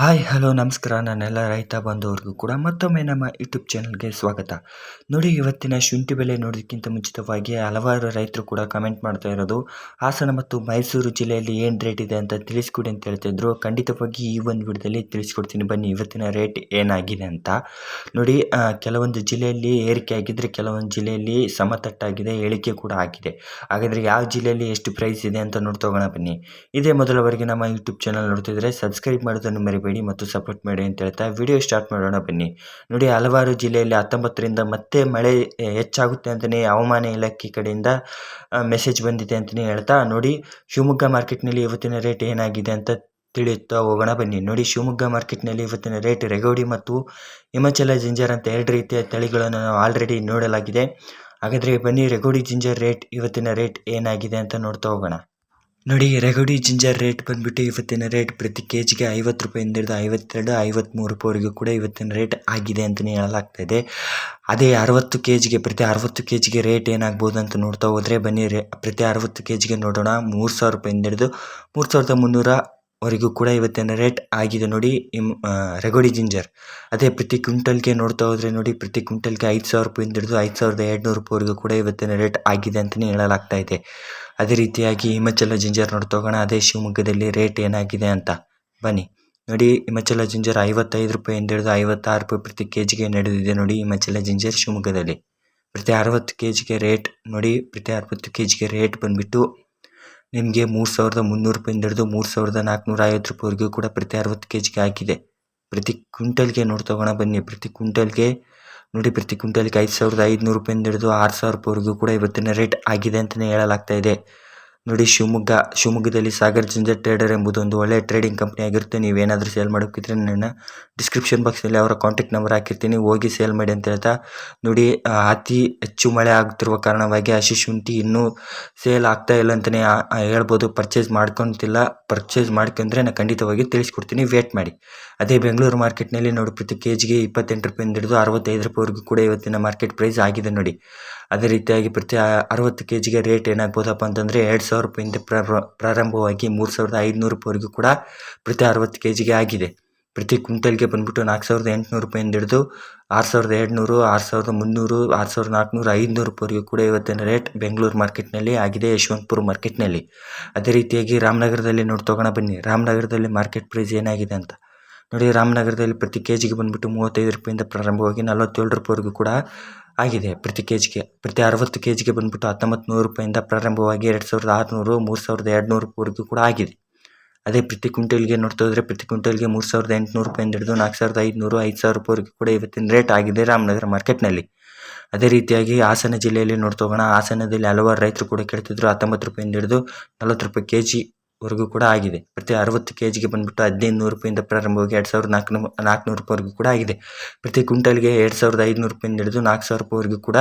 Hi hello ನಮಸ್ಕಾರ. ನಾನೆಲ್ಲ ರೈತ ಬಂದವ್ರಿಗೂ ಕೂಡ ಮತ್ತೊಮ್ಮೆ ನಮ್ಮ ಯೂಟ್ಯೂಬ್ ಚಾನಲ್ಗೆ ಸ್ವಾಗತ. ನೋಡಿ, ಇವತ್ತಿನ ಶುಂಠಿ ಬೆಲೆ ನೋಡೋದಕ್ಕಿಂತ ಮುಂಚಿತವಾಗಿ ಹಲವಾರು ರೈತರು ಕೂಡ ಕಮೆಂಟ್ ಮಾಡ್ತಾ ಇರೋದು, ಹಾಸನ ಮತ್ತು ಮೈಸೂರು ಜಿಲ್ಲೆಯಲ್ಲಿ ಏನು ರೇಟ್ ಇದೆ ಅಂತ ತಿಳಿಸ್ಕೊಡಿ ಅಂತ ಹೇಳ್ತಿದ್ರು ಖಂಡಿತವಾಗಿ ಈ ಒಂದು ವಿಡಿಯೋದಲ್ಲಿ ತಿಳಿಸ್ಕೊಡ್ತೀನಿ. ಬನ್ನಿ, ಇವತ್ತಿನ ರೇಟ್ ಏನಾಗಿದೆ ಅಂತ. ನೋಡಿ ಕೆಲವೊಂದು ಜಿಲ್ಲೆಯಲ್ಲಿ ಏರಿಕೆ ಆಗಿದ್ದರೆ ಕೆಲವೊಂದು ಜಿಲ್ಲೆಯಲ್ಲಿ ಸಮತಟ್ಟಾಗಿದೆ ಇಳಿಕೆ ಕೂಡ ಆಗಿದೆ. ಹಾಗಾದರೆ ಯಾವ ಜಿಲ್ಲೆಯಲ್ಲಿ ಎಷ್ಟು ಪ್ರೈಸ್ ಇದೆ ಅಂತ ನೋಡ್ತೋಗೋಣ ಬನ್ನಿ. ಇದೇ ಮೊದಲವರೆಗೆ ನಮ್ಮ ಯೂಟ್ಯೂಬ್ ಚಾನಲ್ ನೋಡ್ತಿದ್ರೆ ಸಬ್ಸ್ಕ್ರೈಬ್ ಮಾಡೋದನ್ನು ಮರಿಬೇಡಿ. ಮತ್ತು ಸಪೋರ್ಟ್ ಮಾಡಿ ಅಂತ ಹೇಳ್ತಾ ವಿಡಿಯೋ ಸ್ಟಾರ್ಟ್ ಮಾಡೋಣ ಬನ್ನಿ. ನೋಡಿ, ಹಲವಾರು ಜಿಲ್ಲೆಯಲ್ಲಿ ಹತ್ತೊಂಬತ್ತರಿಂದ ಮತ್ತೆ ಮಳೆ ಹೆಚ್ಚಾಗುತ್ತೆ ಅಂತಲೇ ಹವಾಮಾನ ಇಲಾಖೆ ಕಡೆಯಿಂದ ಮೆಸೇಜ್ ಬಂದಿದೆ ಅಂತಲೇ ಹೇಳ್ತಾ ನೋಡಿ, ಶಿವಮೊಗ್ಗ ಮಾರ್ಕೆಟ್ನಲ್ಲಿ ಇವತ್ತಿನ ರೇಟ್ ಏನಾಗಿದೆ ಅಂತ ತಿಳಿಯುತ್ತಾ ಹೋಗೋಣ ಬನ್ನಿ. ನೋಡಿ, ಶಿವಮೊಗ್ಗ ಮಾರ್ಕೆಟ್ನಲ್ಲಿ ಇವತ್ತಿನ ರೇಟ್ ರೆಗೋಡಿ ಮತ್ತು ಹಿಮಾಚಲ ಜಿಂಜರ್ ಅಂತ ಎರಡು ರೀತಿಯ ತಳಿಗಳನ್ನು ನಾವು ಆಲ್ರೆಡಿ ನೋಡಲಾಗಿದೆ. ಹಾಗಾದರೆ ಬನ್ನಿ, ರೆಗೋಡಿ ಜಿಂಜರ್ ರೇಟ್ ಇವತ್ತಿನ ರೇಟ್ ಏನಾಗಿದೆ ಅಂತ ನೋಡ್ತಾ ಹೋಗೋಣ. ನೋಡಿ, ರೆಗುಡಿ ಜಿಂಜರ್ ರೇಟ್ ಬಂದ್ಬಿಟ್ಟು ಇವತ್ತಿನ ರೇಟ್ ಪ್ರತಿ ಕೆ ಜಿಗೆ ಐವತ್ತು ರೂಪಾಯಿಂದ ಹಿಡಿದು ಐವತ್ತೆರಡು ಐವತ್ತ್ಮೂರು ರೂಪಾಯಿವರೆಗೂ ಕೂಡ ಇವತ್ತಿನ ರೇಟ್ ಆಗಿದೆ ಅಂತಲೇ ಹೇಳಲಾಗ್ತಾ ಇದೆ. ಅದೇ ಅರವತ್ತು ಕೆ ಜಿಗೆ ಪ್ರತಿ ಅರವತ್ತು ಕೆ ಜಿಗೆ ರೇಟ್ ಏನಾಗ್ಬೋದು ಅಂತ ನೋಡ್ತಾ ಹೋದರೆ ಬನ್ನಿ, ರೇ, ಪ್ರತಿ ಅರವತ್ತು ಕೆ ಜಿಗೆ ನೋಡೋಣ. ಮೂರು ಸಾವಿರ ರೂಪಾಯಿಂದ ಹಿಡಿದು ಮೂರು ಸಾವಿರದ ಮುನ್ನೂರ ವರೆಗೂ ಕೂಡ ಇವತ್ತಿನ ರೇಟ್ ಆಗಿದೆ ನೋಡಿ. ಇಮ್ ರೆಗೋಡಿ ಜಿಂಜರ್ ಅದೇ ಪ್ರತಿ ಕ್ವಿಂಟಲ್ಗೆ ನೋಡ್ತಾ ಹೋದರೆ ನೋಡಿ, ಪ್ರತಿ ಕ್ವಿಂಟಲ್ಗೆ ಐದು ಸಾವಿರ ರೂಪಾಯಿಂದ ಹಿಡಿದು ಐದು ಸಾವಿರದ ಎರಡುನೂರು ರೂಪಾಯಿವರೆಗೂ ಕೂಡ ಇವತ್ತಿನ ರೇಟ್ ಆಗಿದೆ ಅಂತಲೇ ಹೇಳಲಾಗ್ತಾ ಇದೆ. ಅದೇ ರೀತಿಯಾಗಿ ಹಿಮಾಚಲ ಜಿಂಜರ್ ನೋಡ್ತಾ ಹೋಗೋಣ. ಅದೇ ಶಿವಮೊಗ್ಗದಲ್ಲಿ ರೇಟ್ ಏನಾಗಿದೆ ಅಂತ. ಬನ್ನಿ. ನೋಡಿ, ಹಿಮಾಚಲ ಜಿಂಜರ್ ಐವತ್ತೈದು ರೂಪಾಯಿಂದ ಹಿಡಿದು ಐವತ್ತಾರು ರೂಪಾಯಿ ಪ್ರತಿ ಕೆ ಜಿಗೆ ನಡೆದಿದೆ ನೋಡಿ ಹಿಮಾಚಲ ಜಿಂಜರ್ ಶಿವಮೊಗ್ಗದಲ್ಲಿ. ಪ್ರತಿ ಅರವತ್ತು ಕೆ ಜಿಗೆ ರೇಟ್ ನೋಡಿ, ಪ್ರತಿ ಅರವತ್ತು ಕೆ ಜಿಗೆ ರೇಟ್ ಬಂದುಬಿಟ್ಟು ನಿಮಗೆ ಮೂರು ಸಾವಿರದ ಮುನ್ನೂರು ರೂಪಾಯಿಂದ ಹಿಡಿದು ಮೂರು ಸಾವಿರದ ನಾಲ್ಕುನೂರ ಐವತ್ತು ರೂಪಾಯಿವರೆಗೂ ಕೂಡ ಪ್ರತಿ ಅರವತ್ತು ಕೆ ಜಿಗೆ ಆಗಿದೆ. ಪ್ರತಿ ಕ್ವಿಂಟಲ್ಗೆ ನೋಡಿ ಹೋಗೋಣ ಬನ್ನಿ. ಪ್ರತಿ ಕ್ವಿಂಟಲ್ಗೆ ನೋಡಿ, ಪ್ರತಿ ಕ್ವಿಂಟಲ್ಗೆ ಐದು ಸಾವಿರದ ಐದುನೂರು ರೂಪಾಯಿಂದ ಹಿಡಿದು ಆರು ಸಾವಿರ ರೂಪಾಯಿವರೆಗೂ ಕೂಡ ಇವತ್ತಿನ ರೇಟ್ ಆಗಿದೆ ಅಂತಲೇ ಹೇಳಲಾಗ್ತಾ ಇದೆ. ನೋಡಿ, ಶಿವಮೊಗ್ಗ, ಶಿವಮೊಗ್ಗದಲ್ಲಿ ಸಾಗರ್ ಜಿಂಜರ್ ಟ್ರೇಡರ್ ಎಂಬುದು ಒಂದು ಒಳ್ಳೆಯ ಟ್ರೇಡಿಂಗ್ ಕಂಪ್ನಿ ಆಗಿರುತ್ತೆ. ನೀವೇನಾದರೂ ಸೇಲ್ ಮಾಡೋಕ್ಕಿದ್ರೆ ನನ್ನ ಡಿಸ್ಕ್ರಿಪ್ಷನ್ ಬಾಕ್ಸಲ್ಲಿ ಅವರ ಕಾಂಟ್ಯಾಕ್ಟ್ ನಂಬರ್ ಹಾಕಿರ್ತೀನಿ. ಹೋಗಿ ಸೇಲ್ ಮಾಡಿ ಅಂತ ಹೇಳ್ತಾ ನೋಡಿ ಅತಿ ಹೆಚ್ಚು ಮಳೆ ಆಗ್ತಿರುವ ಕಾರಣವಾಗಿ ಹಸಿ ಶುಂಠಿ ಇನ್ನೂ ಸೇಲ್ ಆಗ್ತಾ ಇಲ್ಲ ಅಂತಲೇ ಹೇಳ್ಬೋದು. ಪರ್ಚೇಸ್ ಮಾಡ್ಕೊತಿಲ್ಲ. ಪರ್ಚೇಸ್ ಮಾಡ್ಕೊಂಡ್ರೆ ನಾನು ಖಂಡಿತವಾಗಿ ತಿಳಿಸ್ಕೊಡ್ತೀನಿ. ವೇಟ್ ಮಾಡಿ. ಅದೇ ಬೆಂಗಳೂರು ಮಾರ್ಕೆಟ್ನಲ್ಲಿ ನೋಡಿ, ಪ್ರತಿ ಕೆ ಜಿಗೆ ಇಪ್ಪತ್ತೆಂಟು ರೂಪಾಯಿಂದ ಹಿಡಿದು ಅರವತ್ತೈದು ರೂಪಾಯಿವರೆಗೂ ಕೂಡ ಇವತ್ತಿನ ಮಾರ್ಕೆಟ್ ಪ್ರೈಸ್ ಆಗಿದೆ ನೋಡಿ. ಅದೇ ರೀತಿಯಾಗಿ ಪ್ರತಿ ಅರವತ್ತು ಕೆ ಜಿಗೆ ರೇಟ್ ಏನಾಗ್ಬೋದಪ್ಪ ಅಂತಂದರೆ ಎರಡು ಸಾವಿರ ರೂಪಾಯಿಂದ ಪ್ರಾರ- ಪ್ರಾರಂಭವಾಗಿ ಮೂರು ಸಾವಿರದ ಐದುನೂರು ರೂಪಾಯಿವರೆಗೂ ಕೂಡ ಪ್ರತಿ ಅರವತ್ತು ಕೆ ಜಿಗೆ ಆಗಿದೆ. ಪ್ರತಿ ಕ್ವಿಂಟಲ್ಗೆ ಬಂದ್ಬಿಟ್ಟು ನಾಲ್ಕು ಸಾವಿರದ ಎಂಟುನೂರು ರೂಪಾಯಿಂದ ಹಿಡಿದು ಆರು ಸಾವಿರದ ಎರಡುನೂರು, ಆರು ಸಾವಿರದ ಮುನ್ನೂರು, ಆರು ಸಾವಿರದ ನಾಲ್ಕುನೂರು, ಐದುನೂರು ರೂಪಾಯಿವರೆಗೂ ಕೂಡ ಇವತ್ತಿನ ರೇಟ್ ಬೆಂಗಳೂರು ಮಾರ್ಕೆಟ್ನಲ್ಲಿ ಆಗಿದೆ, ಯಶವಂತಪುರ ಮಾರ್ಕೆಟ್ನಲ್ಲಿ. ಅದೇ ರೀತಿಯಾಗಿ ರಾಮನಗರದಲ್ಲಿ ನೋಡಿ, ತಗೋಣ ಬನ್ನಿ. ರಾಮನಗರದಲ್ಲಿ ಮಾರ್ಕೆಟ್ ಪ್ರೈಸ್ ಏನಾಗಿದೆ ಅಂತ. ನೋಡಿ, ರಾಮನಗರದಲ್ಲಿ ಪ್ರತಿ ಕೆ ಜಿಗೆ ಬಂದುಬಿಟ್ಟು ಮೂವತ್ತೈದು ರೂಪಾಯಿಂದ ಪ್ರಾರಂಭವಾಗಿ ನಲವತ್ತೇಳು ರೂಪಾಯಿವರೆಗೂ ಕೂಡ ಆಗಿದೆ ಪ್ರತಿ ಕೆ ಜಿಗೆ ಪ್ರತಿ ಅರವತ್ತು ಕೆ ಜಿಗೆ ಬಂದುಬಿಟ್ಟು ಹತ್ತೊಂಬತ್ತು ನೂರು ರೂಪಾಯಿಂದ ಪ್ರಾರಂಭವಾಗಿ ಎರಡು ಸಾವಿರದ ಆರುನೂರು, ಮೂರು ಸಾವಿರದ ಎರಡುನೂರು ರೂಪಾಯಿವರೆಗೂ ಕೂಡ ಆಗಿದೆ. ಅದೇ ಪ್ರತಿ ಕ್ವಿಂಟಲ್ಗೆ ನೋಡ್ತಾ ಹೋದರೆ ಪ್ರತಿ ಕ್ವಿಂಟಲ್ಗೆ ಮೂರು ಸಾವಿರದ ಎಂಟುನೂರು ರೂಪಾಯಿಂದ ಹಿಡಿದು ನಾಲ್ಕು ಸಾವಿರದ ಐದುನೂರು, ಐದು ಸಾವಿರ ರೂಪಾಯಿವರೆಗೂ ಕೂಡ ಇವತ್ತಿನ ರೇಟ್ ಆಗಿದೆ ರಾಮನಗರ ಮಾರ್ಕೆಟ್ನಲ್ಲಿ. ಅದೇ ರೀತಿಯಾಗಿ ಹಾಸನ ಜಿಲ್ಲೆಯಲ್ಲಿ ನೋಡ್ತಾ ಹೋಗೋಣ. ಹಾಸನದಲ್ಲಿ ಹಲವಾರು ರೈತರು ಕೂಡ ಕೇಳ್ತಿದ್ರು ಹತ್ತೊಂಬತ್ತು ರೂಪಾಯಿಂದ ಹಿಡಿದು ನಲವತ್ತು ರೂಪಾಯಿ ಕೆ ಜಿವರೆಗೂ ಕೂಡ ಆಗಿದೆ. ಪ್ರತಿ ಅರವತ್ತು ಕೆ ಜಿಗೆ ಬಂದುಬಿಟ್ಟು ಹದಿನೈದು ನೂರು ರೂಪಾಯಿಂದ ಪ್ರಾರಂಭವಾಗಿ ಎರಡು ಸಾವಿರದ ನಾಲ್ಕುನೂರು ನಾಲ್ಕುನೂರು ರೂಪಾಯಿವರೆಗೂ ಕೂಡ ಆಗಿದೆ. ಪ್ರತಿ ಕ್ವಿಂಟಲ್ಗೆ ಎರಡು ಸಾವಿರದ ಐದುನೂರು ರೂಪಾಯಿಂದ ಹಿಡಿದು ನಾಲ್ಕು ಸಾವಿರ ರೂಪಾಯಿವರೆಗೂ ಕೂಡ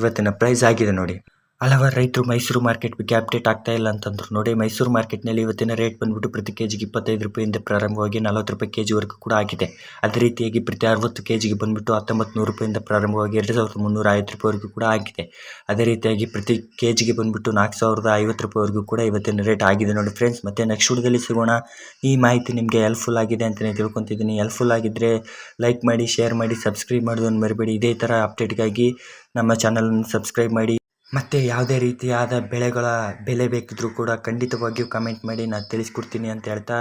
ಇವತ್ತಿನ ಪ್ರೈಸ್ ಆಗಿದೆ ನೋಡಿ. ಹಲವಾರು ರೈತರು ಮೈಸೂರು ಮಾರ್ಕೆಟ್ ಬಗ್ಗೆ ಅಪ್ಡೇಟ್ ಆಗ್ತಾ ಇಲ್ಲ ಅಂತಂದ್ರು. ನೋಡಿ, ಮೈಸೂರು ಮಾರ್ಕೆಟ್ನಲ್ಲಿ ಇವತ್ತಿನ ರೇಟ್ ಬಂದ್ಬಿಟ್ಟು ಪ್ರತಿ ಕೆ ಜಿಗೆ ಇಪ್ಪತ್ತೈದು ರೂಪಾಯಿಂದ ಪ್ರಾರಂಭವಾಗಿ ನಲವತ್ತು ರೂಪಾಯಿ ಕೆ ಜಿವರೆಗೂ ಕೂಡ ಆಗಿದೆ. ಅದೇ ರೀತಿಯಾಗಿ ಪ್ರತಿ ಅರವತ್ತು ಕೆ ಜಿಗೆ ಬಂದ್ಬಿಟ್ಟು ಹತ್ತೊಂಬತ್ತು ನೂರು ರೂಪಾಯಿಂದ ಪ್ರಾರಂಭವಾಗಿ ಎರಡು ಸಾವಿರದ ಮುನ್ನೂರ ಐವತ್ತು ರೂಪಾಯಿವರೆಗೂ ಕೂಡ ಆಗಿದೆ. ಅದೇ ರೀತಿಯಾಗಿ ಪ್ರತಿ ಕೆ ಜಿಗೆ ಬಂದ್ಬಿಟ್ಟು ನಾಲ್ಕು ಸಾವಿರದ ಐವತ್ತು ರೂಪಾಯಿವರೆಗೂ ಕೂಡ ಇವತ್ತಿನ ರೇಟ್ ಆಗಿದೆ. ನೋಡಿ ಫ್ರೆಂಡ್ಸ್, ಮತ್ತೆ ನೆಕ್ಸ್ಟ್ ವಿಡಿಯೋದಲ್ಲಿ ಸಿಗೋಣ. ಈ ಮಾಹಿತಿ ನಿಮಗೆ ಹೆಲ್ಪ್ಫುಲ್ ಆಗಿದೆ ಅಂತಲೇ ತಿಳ್ಕೊತಿದ್ದೀನಿ. ಹೆಲ್ಪ್ಫುಲ್ ಆಗಿದ್ದರೆ ಲೈಕ್ ಮಾಡಿ ಶೇರ್ ಮಾಡಿ ಸಬ್ಸ್ಕ್ರೈಬ್ ಮಾಡೋದನ್ನು ಮರಿಬೇಡಿ. ಇದೇ ಥರ ಅಪ್ಡೇಟ್ಗಾಗಿ ನಮ್ಮ ಚಾನಲನ್ನು ಸಬ್ಸ್ಕ್ರೈಬ್ ಮಾಡಿ. ಮತ್ತು ಯಾವುದೇ ರೀತಿಯಾದ ಬೆಳೆಗಳ ಬೆಲೆ ಬೇಕಿದ್ದರೂ ಕೂಡ ಖಂಡಿತವಾಗಿಯೂ ಕಮೆಂಟ್ ಮಾಡಿ, ನಾನು ತಿಳಿಸ್ಕೊಡ್ತೀನಿ ಅಂತ ಹೇಳ್ತಾ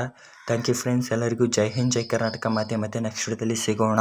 ಥ್ಯಾಂಕ್ ಯು ಫ್ರೆಂಡ್ಸ್ ಎಲ್ಲರಿಗೂ ಜೈ ಹಿಂದ್, ಜೈ ಕರ್ನಾಟಕ, ಮತ್ತೆ ಮತ್ತೆ ನೆಕ್ಸ್ಟ್ ವಿಡಿಯೋದಲ್ಲಿ ಸಿಗೋಣ.